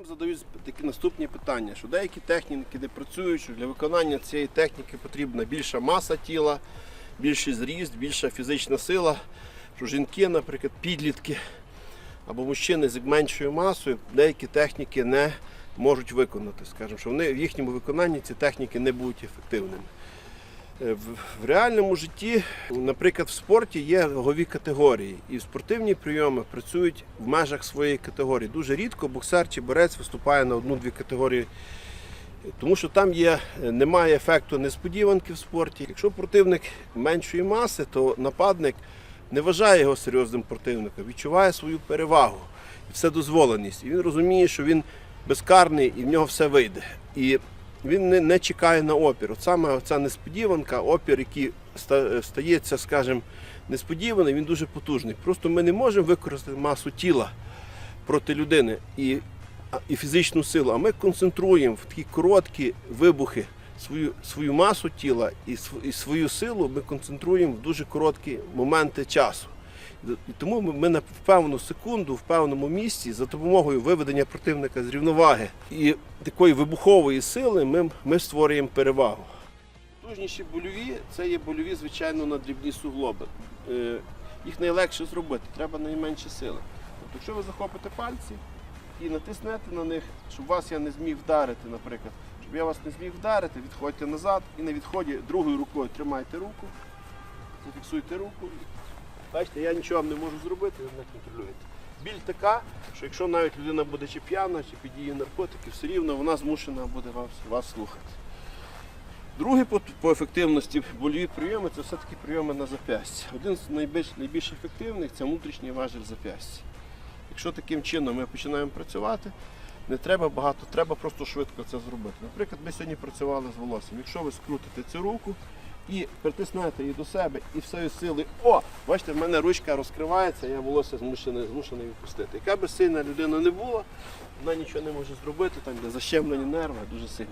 Нам задають такі наступні питання, що деякі техніки не працюють, що для виконання цієї техніки потрібна більша маса тіла, більший зріст, більша фізична сила. Що жінки, наприклад, підлітки або мужчини з меншою масою деякі техніки не можуть виконати. Скажімо, що вони в їхньому виконанні ці техніки не будуть ефективними. Е, В, реальному житті, наприклад, в спорті є вагові категорії, і спортивні прийоми працюють в межах своєї категорії. Дуже рідко боксер чи борець виступає на одну-дві категорії, тому що там є, е, немає ефекту несподіванки в спорті. Якщо противник меншої маси, то нападник не вважає його серйозним противником, відчуває свою перевагу і вседозволеність. І він розуміє, що він безкарний і в нього все вийде. І він не, не чекає на опір. От саме ця несподіванка, опір, який стається, скажімо, несподіваний, він дуже потужний. Просто ми не можемо використати масу тіла проти людини і, і фізичну силу, а ми концентруємо в такі короткі вибухи свою, свою масу тіла і, св- і свою силу ми концентруємо в дуже короткі моменти часу. Тому ми- ми на певну секунду, в певному місці, за допомогою виведення противника з рівноваги і такої вибухової сили, ми, ми створюємо перевагу. Потужніші больові це є больові, звичайно, на дрібні суглоби. Е, Їх найлегше зробити, треба найменше сили. Тобто, якщо ви захопите пальці і натиснете на них, щоб вас я не зміг вдарити, наприклад, щоб я вас не зміг вдарити, відходьте назад і на відході другою рукою тримайте руку, зафіксуйте руку. Бачите, я нічого вам не можу зробити, ви мене контролюєте. Біль така, що якщо навіть людина буде чи п'яна, чи під дією наркотиків, все рівно вона змушена буде вас, вас слухати. Другий по, по ефективності больові прийоми це все-таки прийоми на зап'ястя. Один з найбільш, найбільш ефективних це внутрішній важіль зап'ястя. Якщо таким чином ми починаємо працювати, не треба багато, треба просто швидко це зробити. Наприклад, ми сьогодні працювали з волоссям. Якщо ви скрутите цю руку і притиснете її до себе і всею силою, о, бачите, в мене ручка розкривається, я волосся змушений, змушений відпустити. Яка би сильна людина не була, вона нічого не може зробити, там де защемлені нерви дуже сильні.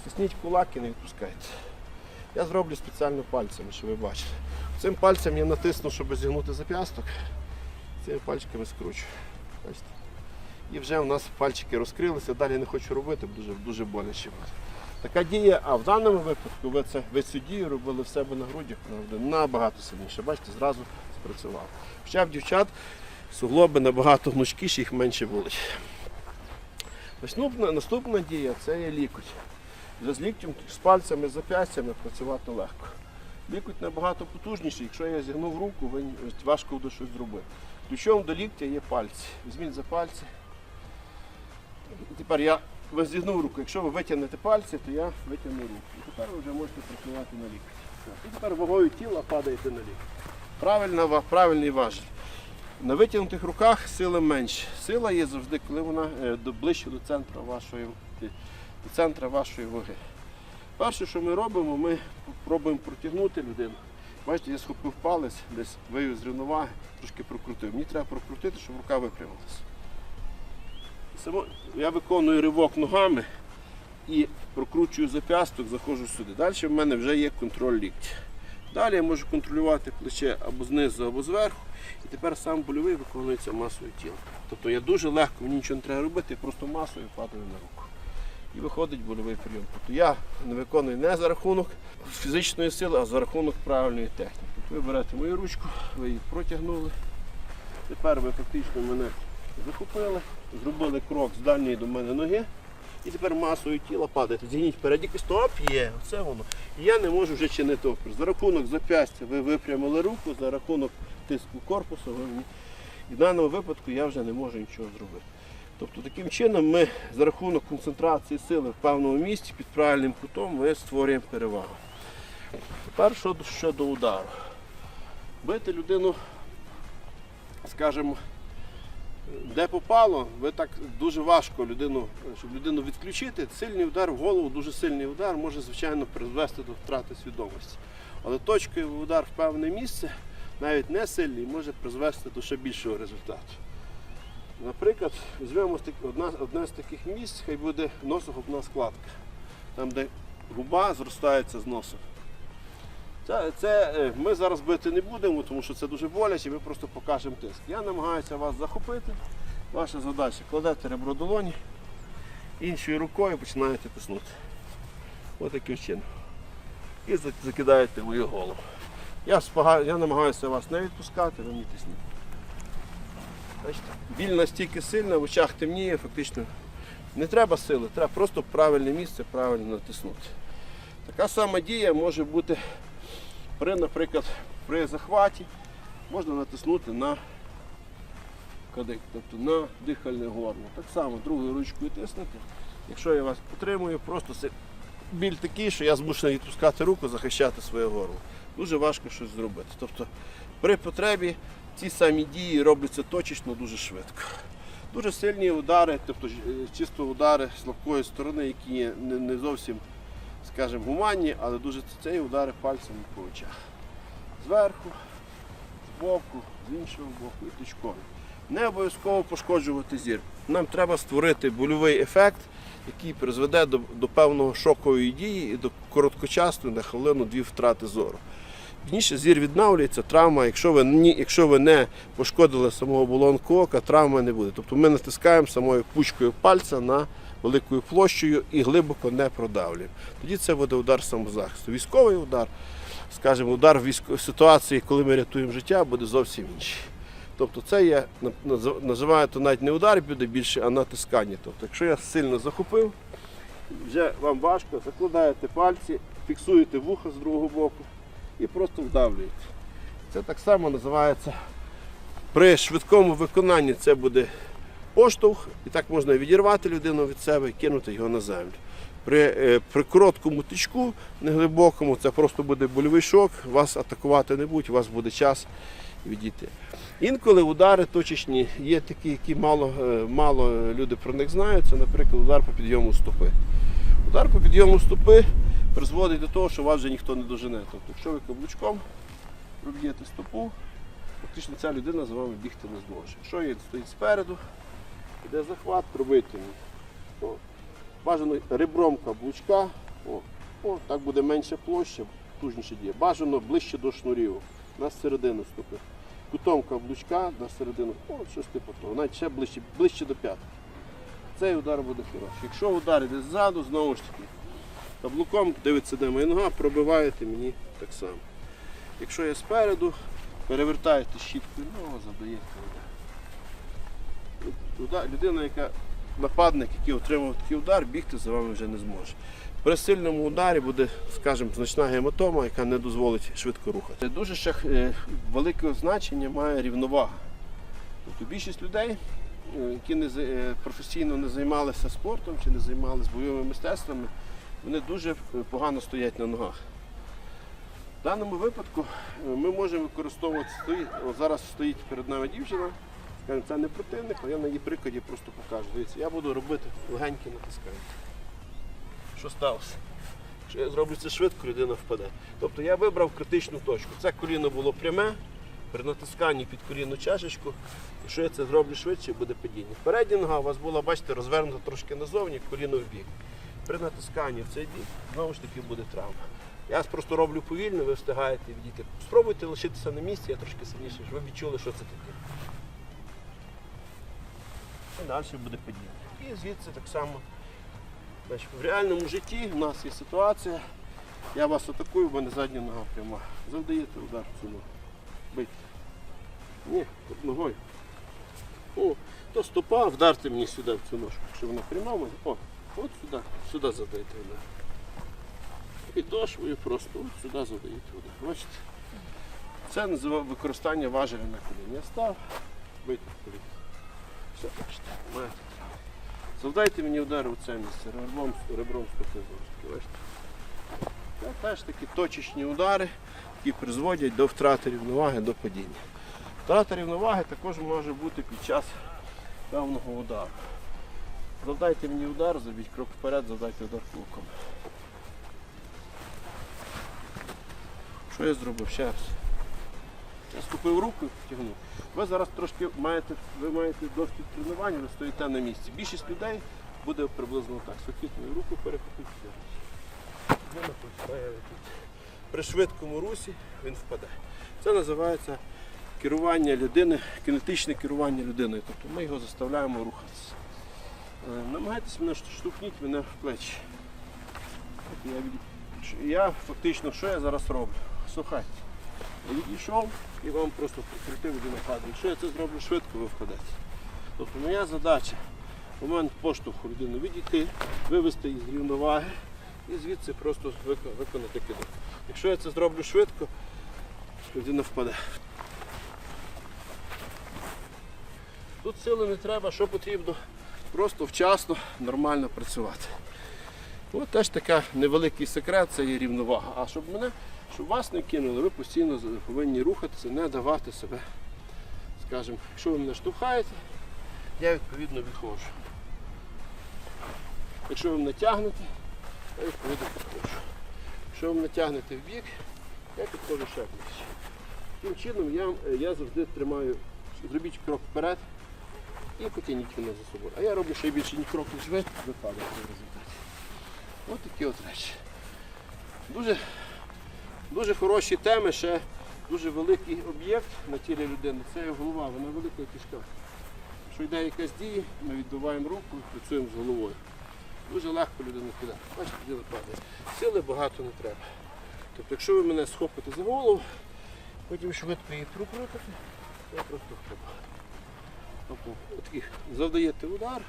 Стисніть кулак і не відпускайте. Я зроблю спеціально пальцями, щоб ви бачили. Цим пальцем я натисну, щоб зігнути зап'ясток. Цими пальчиками скручу. Бачите? І вже у нас пальчики розкрилися, далі не хочу робити, бо дуже, дуже боляче буде. Така дія, а в даному випадку ви, це, ви цю дію робили в себе на грудях, набагато сильніше. Бачите, зразу спрацював. Хоча в дівчат суглоби набагато гнучкіші, їх менше болить. Наступна, наступна дія це є лікоть. Вже з ліктем, з пальцями, з зап'ястями працювати легко. Лікоть набагато потужніший, якщо я зігнув руку, ви важко буде щось зробити. Ключом до ліктя є пальці. Візьміть за пальці. І тепер я зігнув руку. Якщо ви витягнете пальці, то я витягну руку. І тепер ви вже можете працювати на лікті. І тепер вагою тіла падаєте на лікті. Правильний важіль. На витягнутих руках сили менше. Сила є завжди, коли вона е, ближче до центру вашої, е, до центра вашої ваги. Перше, що ми робимо, ми пробуємо протягнути людину. Бачите, я схопив палець, десь вивів з рівноваги, трошки прокрутив. Мені треба прокрутити, щоб рука випрямилася. Я виконую ривок ногами і прокручую зап'ясток, заходжу сюди. Далі в мене вже є контроль ліктя. Далі я можу контролювати плече або знизу, або зверху. І тепер сам больовий виконується масою тіла. Тобто я дуже легко, мені нічого не треба робити, я просто масою падаю на руку. І виходить больовий прийом. Тобто я не виконую не за рахунок фізичної сили, а за рахунок правильної техніки. Ви берете мою ручку, ви її протягнули. Тепер ви фактично мене захопили, зробили крок з дальньої до мене ноги. І тепер масою тіла падаєте. Зігніть вперед, і стоп, є, оце воно. І я не можу вже чинити опір. За рахунок зап'ястя ви випрямили руку, за рахунок тиску корпусу ви. І в даному випадку я вже не можу нічого зробити. Тобто таким чином ми за рахунок концентрації сили в певному місці під правильним кутом ми створюємо перевагу. Тепер що- щодо удару. Бити людину, скажімо, де попало, ви так дуже важко людину, щоб людину відключити. Сильний удар в голову, дуже сильний удар може, звичайно, призвести до втрати свідомості. Але точковий удар в певне місце, навіть не сильний, може призвести до ще більшого результату. Наприклад, візьмемо одне з таких місць, хай буде носогубна складка, там, де губа зростається з носом. Це, це ми зараз бити не будемо, тому що це дуже боляче, ми просто покажемо тиск. Я намагаюся вас захопити. Ваша задача кладете ребро долоні іншою рукою починаєте тиснути. Ось таким чином. І закидаєте мою голову. Я, спага... я намагаюся вас не відпускати, ви мені тисніть. Бачите? Біль настільки сильна, в очах темніє, фактично не треба сили, треба просто правильне місце правильно натиснути. Така сама дія може бути при, наприклад, при захваті можна натиснути на кадик, тобто на дихальне горло. Так само другою ручкою тиснути. Якщо я вас потримую, просто си- біль такий, що я змушений відпускати руку, захищати своє горло. Дуже важко щось зробити. Тобто при потребі ті самі дії робляться точечно дуже швидко. Дуже сильні удари, тобто е, чисто удари з слабкої сторони, які не зовсім, скажімо, гуманні, але дуже це є удари пальцями по очах. Зверху, збоку, з іншого боку і тичком. Не обов'язково пошкоджувати зір. Нам треба створити больовий ефект, який призведе до, до певного шокової дії і до короткочасної на хвилину-дві втрати зору. Пізніше зір відновлюється, травма, якщо ви, ні, якщо ви не пошкодили самого оболонку ока, травми не буде. Тобто ми натискаємо самою пучкою пальця на великою площею і глибоко не продавлюємо. Тоді це буде удар самозахисту. Військовий удар, скажімо, удар в ситуації, коли ми рятуємо життя, буде зовсім інший. Тобто це є, на- називаю то навіть не удар буде більше, а натискання. Тобто, якщо я сильно захопив, вже вам важко, закладаєте пальці, фіксуєте вуха з другого боку і просто вдавлюєте. Це так само називається при швидкому виконанні це буде поштовх, і так можна відірвати людину від себе і кинути його на землю. При, е, при короткому тичку, неглибокому, це просто буде больовий шок, вас атакувати не будуть, у вас буде час відійти. Інколи удари точечні є такі, які мало, е, мало люди про них знають. Це, наприклад, удар по підйому стопи. Удар по підйому стопи призводить до того, що вас вже ніхто не дожене. Тобто, якщо ви каблучком проб'єте стопу, фактично ця людина за вами бігти не зможе. Якщо він стоїть спереду, йде захват, пробити Бажано ребром каблучка, о, о, так буде менша площа, тужніше діє. Бажано ближче до шнурів, на середину стопи. Кутом каблучка на середину, о, щось типу того, навіть ще ближче, ближче до п'ятки. Цей удар буде хороший. Якщо удар йде ззаду, знову ж таки, каблуком дивиться, де моя нога, пробиваєте мені так само. Якщо я спереду, перевертаєте щіткою ногу, задаєте удар. Людина, яка нападник, який отримав такий удар, бігти за вами вже не зможе. При сильному ударі буде, скажімо, значна гематома, яка не дозволить швидко рухати. Дуже ще е, велике значення має рівновага. Тобто більшість людей, е, які не, е, професійно не займалися спортом чи не займалися бойовими мистецтвами, вони дуже погано стоять на ногах. В даному випадку ми можемо використовувати зараз стоїть перед нами дівчина, скажімо, це не противник, але я на її прикладі просто покажу. Дивіться, я буду робити легенькі натискання. Що сталося? Якщо я зроблю це швидко, людина впаде. Тобто я вибрав критичну точку. Це коліно було пряме, при натисканні під колінну чашечку. Якщо я це зроблю швидше, буде падіння. Передня нога у вас була, бачите, розвернута трошки назовні, коліно в бік. При натисканні в цей бік знову ж таки буде травма. Я просто роблю повільно, ви встигаєте відійти. Спробуйте лишитися на місці, я трошки сильніше, щоб ви відчули, що це таке. І далі буде падіння. І звідси так само. В реальному житті в нас є ситуація. Я вас атакую, в мене задня нога пряма. Завдаєте удар в цю ногу. Бийте. Ні, от ногою. О, то стопа, вдарте мені сюди в цю ножку. Якщо вона пряма, в о, от сюди, сюди задаєте удар. Підошвою просто от сюди задаєте удар. Бачите? Це використання важеля на коліні. Я став, бийте в. Все, бачите, маєте травму. Завдайте мені удар у це місце, ребром, ребром стопи бачите? Теж такі точечні удари, які призводять до втрати рівноваги, до падіння. Втрата рівноваги також може бути під час певного удару. Завдайте мені удар, зробіть крок вперед, завдайте удар кулаком. Що я зробив? Ще раз. Я скупив руку і потягнув. Ви зараз трошки маєте, ви маєте досвід тренування, ви стоїте на місці. Більшість людей буде приблизно так. Сухіть мою руку, перехопіть сюди. При швидкому русі він впаде. Це називається керування людини, кінетичне керування людиною. Тобто ми його заставляємо рухатися. Е, Намагайтесь мене шту- штовхніть мене в плечі. Я, фактично, що я зараз роблю? Слухайте. Відійшов і вам просто прикрутив один напад. Якщо я це зроблю швидко, ви впадете. Тобто моя задача в момент поштовху людину відійти, вивести її з рівноваги і звідси просто виконати кидок. Якщо я це зроблю швидко, людина впаде. Тут сили не треба, що потрібно, просто вчасно, нормально працювати. От теж така невеликий секрет, це є рівновага. А щоб мене, щоб вас не кинули, ви постійно повинні рухатися, не давати себе. Скажімо, якщо ви мене штовхаєте, я відповідно відходжу. Якщо ви мене тягнете, я відповідно підходжу. Якщо ви мене тягнете в бік, я підходжу ще ближче. Таким чином я, я завжди тримаю, зробіть крок вперед і потягніть мене за собою. А я роблю ще більше ні крок, ніж ви, випадок в результаті. Ось такі от речі. Дуже, дуже хороші теми, ще дуже великий об'єкт на тілі людини. Це його голова, вона велика кишка. Якщо йде якась дія, ми відбиваємо руку і працюємо з головою. Дуже легко людина кидає. Бачите, людина падає. Сили багато не треба. Тобто, якщо ви мене схопите за голову, потім швидко її прокрутите, я просто впаду. Тобто, завдаєте удар,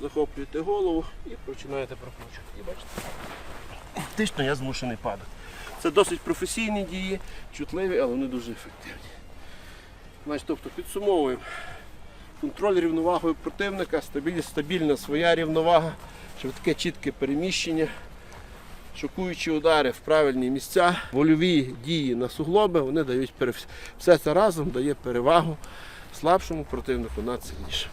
захоплюєте голову і починаєте прокручувати. І бачите, фактично я змушений падати. Це досить професійні дії, чутливі, але вони дуже ефективні. Значить, тобто підсумовуємо. Контроль рівновагою противника, стабіль- стабільна своя рівновага, швидке чітке переміщення, шокуючі удари в правильні місця, вольові дії на суглоби, вони дають перев... все це разом дає перевагу слабшому противнику над сильнішим.